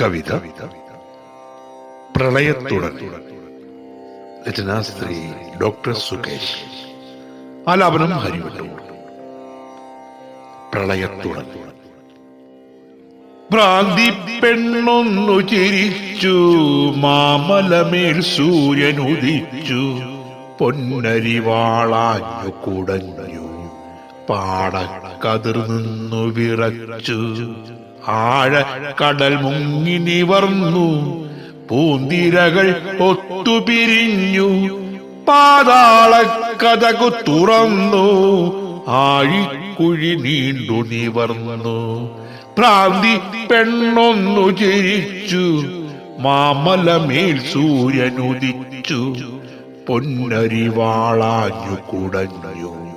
കവിത പ്രളയത്തുടൻ രചനാസ്ത്രീ doctor Sukesh. ആലാപനം ഹരിവട്ടൂർ പ്രളയത്തുടൻ ഭ്രാന്തി പെണ്ണൊന്നു ചിരിച്ചു മാമലമേൽ സൂര്യൻ ഉദിച്ചു പൊന്നരിവാളാഞ്ഞു കുടഞ്ഞു. പാടക്കതിർ നിന്നു വിറച്ചു. ആഴ കടൽ മുങ്ങി നിവർന്നു പൂന്തിരകൾ ഒത്തുപിരിഞ്ഞു. പാതാളക്കഥകു കഥകു തുറന്നു. ആഴിക്കുഴി നീണ്ടു നിവർന്നു. പ്രാന്തി പെണ്ണൊന്നു ചിരിച്ചു മാമലമേൽ സൂര്യനുദിച്ചു. പൊന്നരിവാളാഞ്ഞു കുടഞ്ഞു.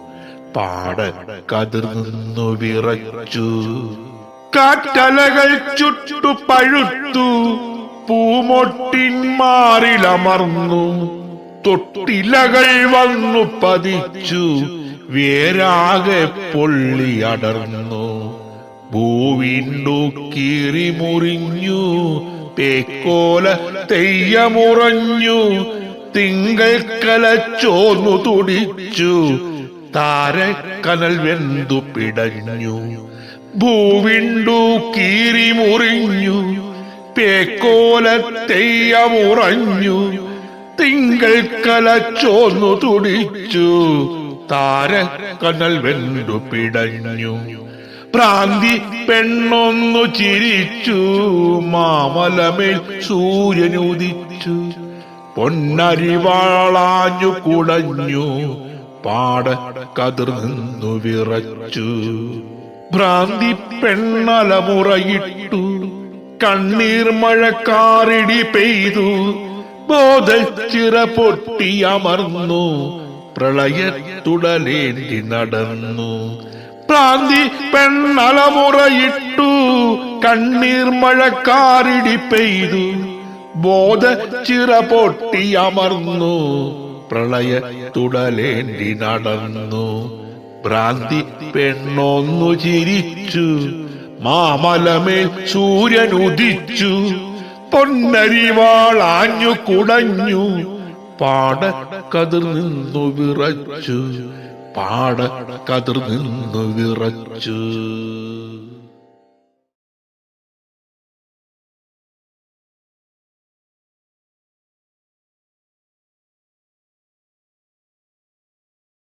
പാട കതിർന്നു വിറച്ചു. കാറ്റലകൾ ചുട്ടു പഴുത്തു. പൂമൊട്ടിന്മാറിലമർന്നു. തൊട്ടിലകൾ വന്നു പതിച്ചു. വേരാകെ പൊള്ളി അടർന്നു. ഭൂവിണ്ടു മുറിഞ്ഞു. പേക്കോല തെയ്യമുറഞ്ഞു തിങ്കൾ കലച്ചോന്നു തുടിച്ചു. താരക്കനൽ വെന്തു പിടഞ്ഞു. ഭൂവിണ്ടു കീറി മുറിഞ്ഞു. പേക്കോല തെയ്യമുറഞ്ഞു തിങ്കൾ കലച്ചോന്നു തുടിച്ചു. താരക്കനൽ വെന്തു പിടഞ്ഞു. ഭ്രാന്തി പെണ്ണൊന്നു ചിരിച്ചു. മാമലമേൽ സൂര്യനുദിച്ചു. പൊന്നരിവാളാഞ്ഞു കുടഞ്ഞു. പാട കതിർ നിന്നു വിറച്ചു. ഭ്രാന്തി പെണ്ണലമുറയിട്ടു. കണ്ണീർ മഴക്കാറിടി പെയ്തു. ബോധച്ചിറ പൊട്ടിയമർന്നു പ്രളയത്തുടലേന്തി നടന്നു. പ്രാന്തി പെണ്ണലമുറയിട്ടു. കണ്ണീർ മഴക്കാറിടി പെയ്തു. ബോധ ചിറ പൊട്ടിയമർന്നു പ്രളയ തുടലേണ്ടി നടന്നു. ഭ്രാന്തി പെണ്ണൊന്നു ചിരിച്ചു. മാമലമേൽ സൂര്യൻ ഉദിച്ചു. പൊന്നരിവാളാഞ്ഞു കുടഞ്ഞു. പാട നിന്നു വിറച്ചു. പാട നിന്നു വിറച്ചു.